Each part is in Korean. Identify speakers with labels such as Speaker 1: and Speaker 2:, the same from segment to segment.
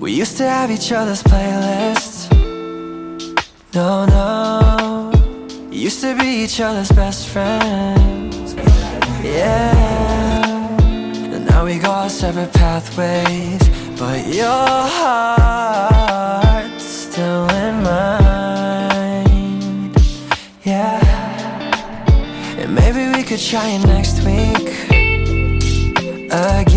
Speaker 1: We used to have each other's playlists. No, no. Used to be each other's best friends. Yeah. And now we go our separate pathways. But your heart's still in mine. Yeah. And maybe we could try it next week again.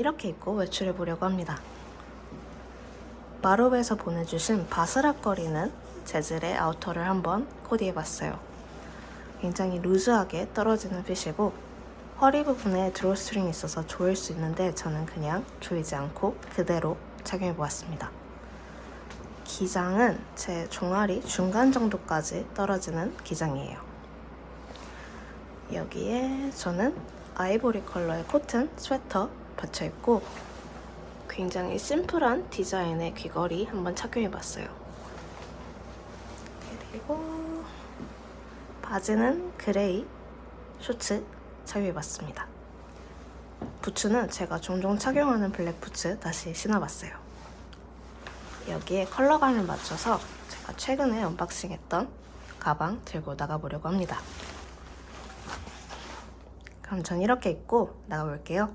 Speaker 2: 이렇게 입고 외출해 보려고 합니다. 마루에서 보내주신 바스락거리는 재질의 아우터를 한번 코디해 봤어요. 굉장히 루즈하게 떨어지는 핏이고 허리 부분에 드로스트링이 있어서 조일 수 있는데 저는 그냥 조이지 않고 그대로 착용해 보았습니다. 기장은 제 종아리 중간 정도까지 떨어지는 기장이에요. 여기에 저는 아이보리 컬러의 코튼 스웨터 받쳐 입고 굉장히 심플한 디자인의 귀걸이 한번 착용해봤어요. 그리고 바지는 그레이 쇼츠 착용해봤습니다. 부츠는 제가 종종 착용하는 블랙 부츠 다시 신어봤어요. 여기에 컬러감을 맞춰서 제가 최근에 언박싱했던 가방 들고 나가보려고 합니다. 그럼 전 이렇게 입고 나가볼게요.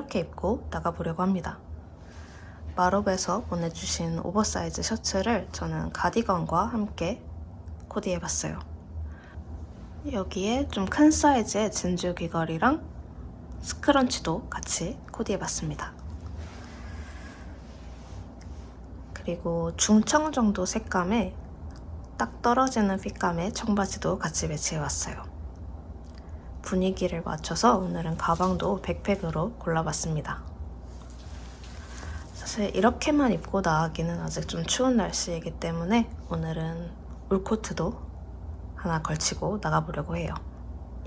Speaker 2: 이렇게 입고 나가보려고 합니다. 마롭에서 보내주신 오버사이즈 셔츠를 저는 가디건과 함께 코디해봤어요. 여기에 좀 큰 사이즈의 진주 귀걸이랑 스크런치도 같이 코디해봤습니다. 그리고 중청 정도 색감에 딱 떨어지는 핏감의 청바지도 같이 매치해왔어요. 분위기를 맞춰서 오늘은 가방도 백팩으로 골라봤습니다. 사실 이렇게만 입고 나가기는 아직 좀 추운 날씨이기 때문에 오늘은 울코트도 하나 걸치고 나가보려고 해요.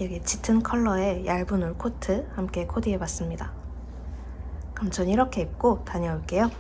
Speaker 2: 여기 짙은 컬러의 얇은 울코트 함께 코디해봤습니다. 그럼 전 이렇게 입고 다녀올게요.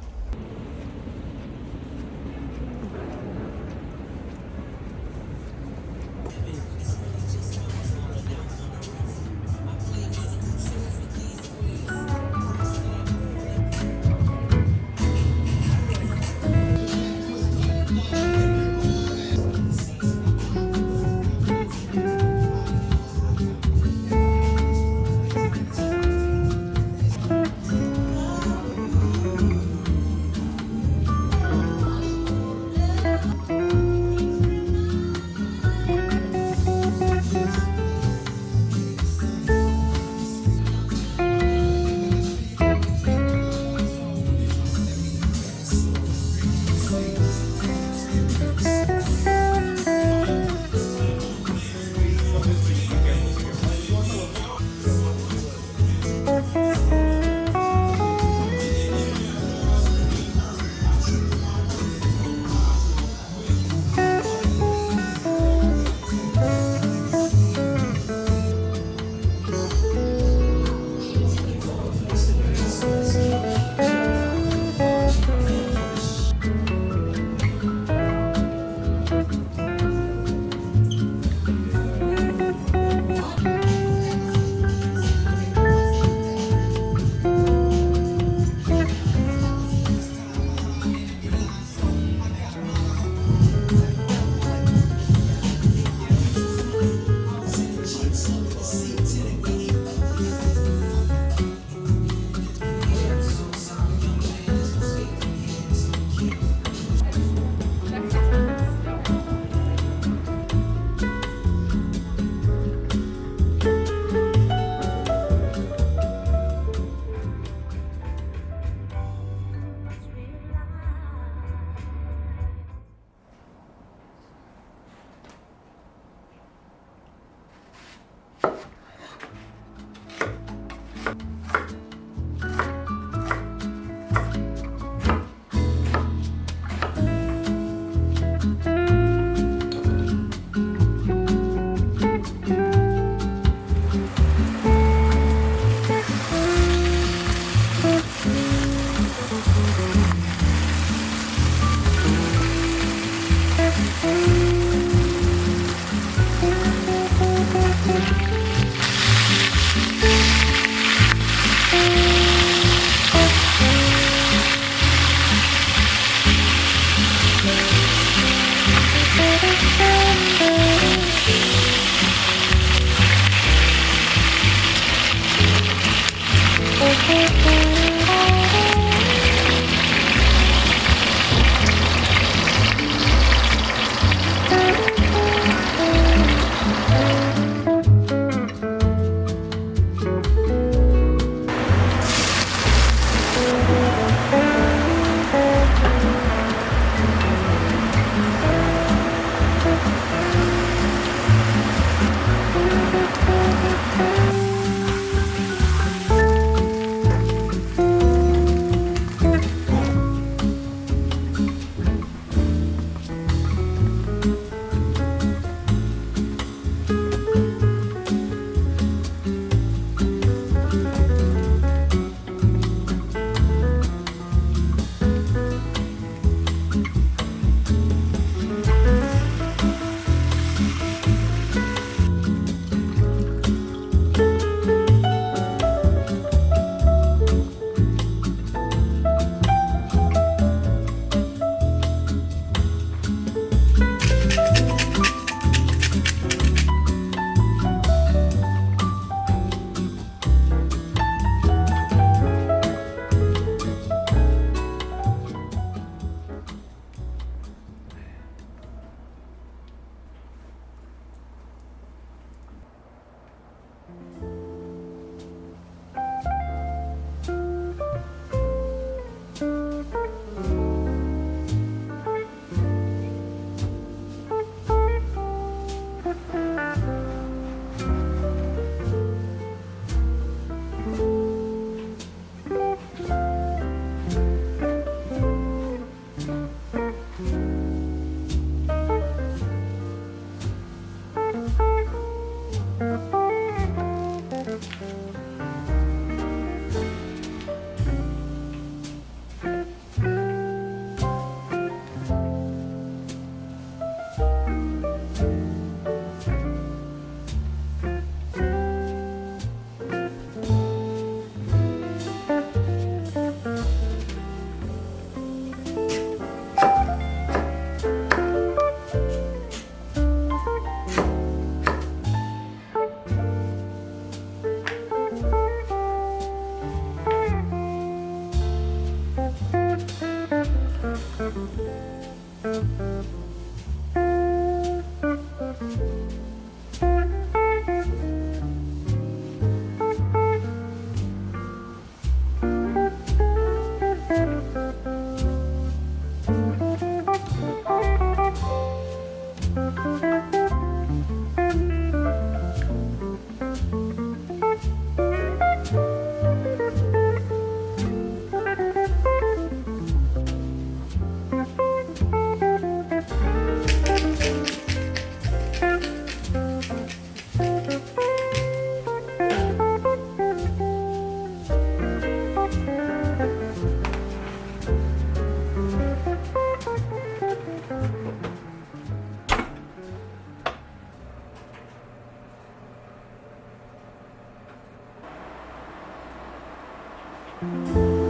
Speaker 2: Thank you.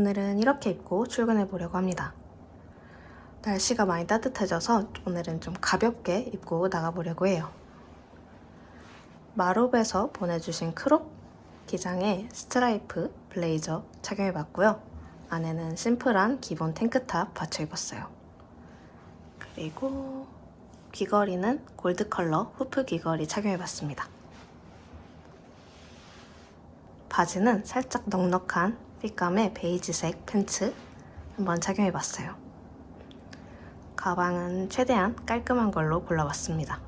Speaker 2: 오늘은 이렇게 입고 출근해 보려고 합니다. 날씨가 많이 따뜻해져서 오늘은 좀 가볍게 입고 나가보려고 해요. 마롭에서 보내주신 크롭 기장에 스트라이프 블레이저 착용해봤고요. 안에는 심플한 기본 탱크탑 받쳐 입었어요. 그리고 귀걸이는 골드 컬러 후프 귀걸이 착용해봤습니다. 바지는 살짝 넉넉한 핏감의 베이지색 팬츠 한번 착용해봤어요. 가방은 최대한 깔끔한 걸로 골라봤습니다.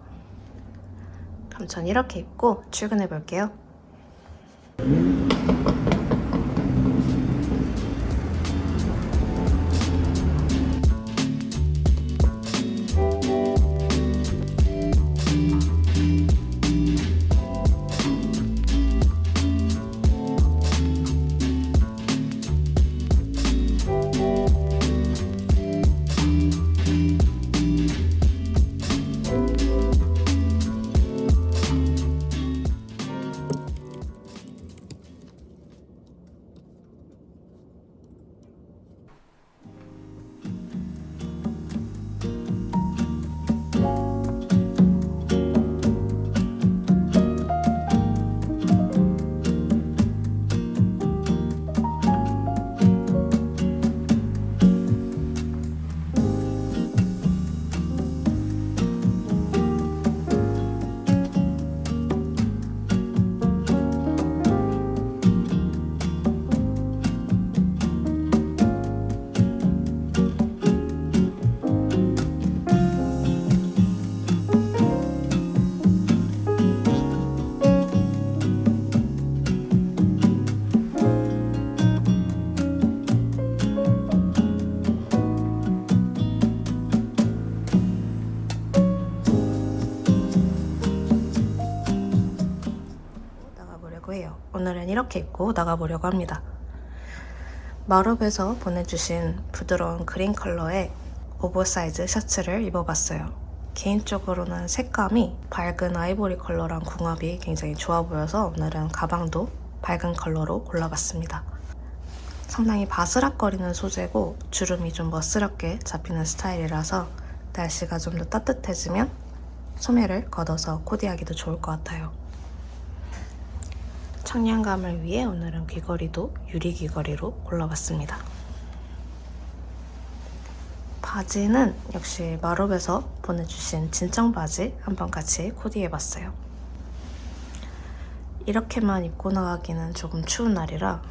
Speaker 2: 그럼 전 이렇게 입고 출근해 볼게요. 나 이렇게 입고 나가보려고 합니다. 마룹에서 보내주신 부드러운 그린 컬러의 오버사이즈 셔츠를 입어봤어요. 개인적으로는 색감이 밝은 아이보리 컬러랑 궁합이 굉장히 좋아 보여서 오늘은 가방도 밝은 컬러로 골라봤습니다. 상당히 바스락거리는 소재고 주름이 좀 멋스럽게 잡히는 스타일이라서 날씨가 좀 더 따뜻해지면 소매를 걷어서 코디하기도 좋을 것 같아요. 청량감을 위해 오늘은 귀걸이도 유리 귀걸이로 골라봤습니다. 바지는 역시 마롭에서 보내주신 진청 바지 한번 같이 코디해봤어요. 이렇게만 입고 나가기는 조금 추운 날이라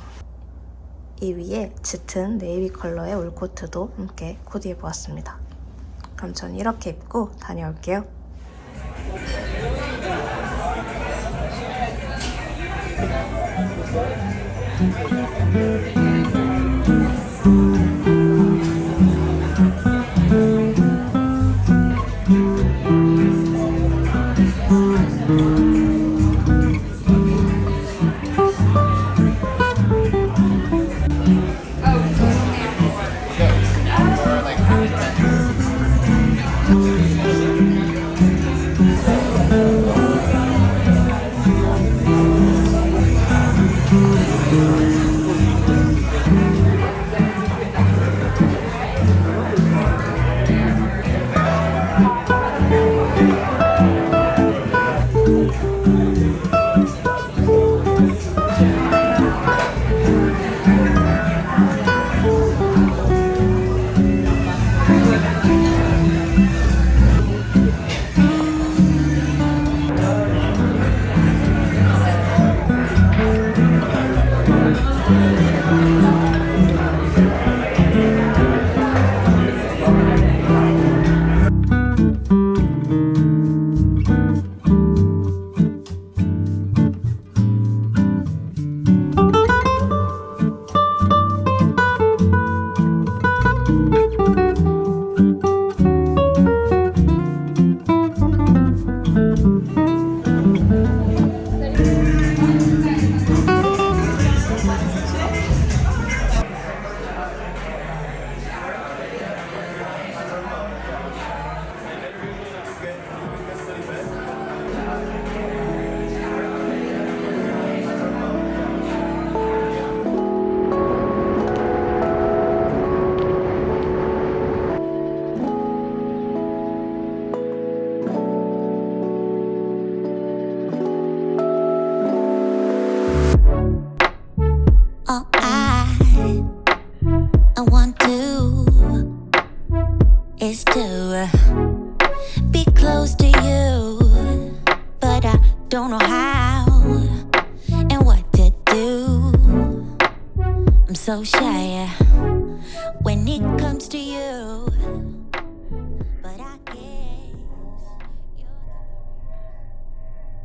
Speaker 2: 이 위에 짙은 네이비 컬러의 울코트도 함께 코디해보았습니다. 그럼 전 이렇게 입고 다녀올게요.
Speaker 3: Thank you.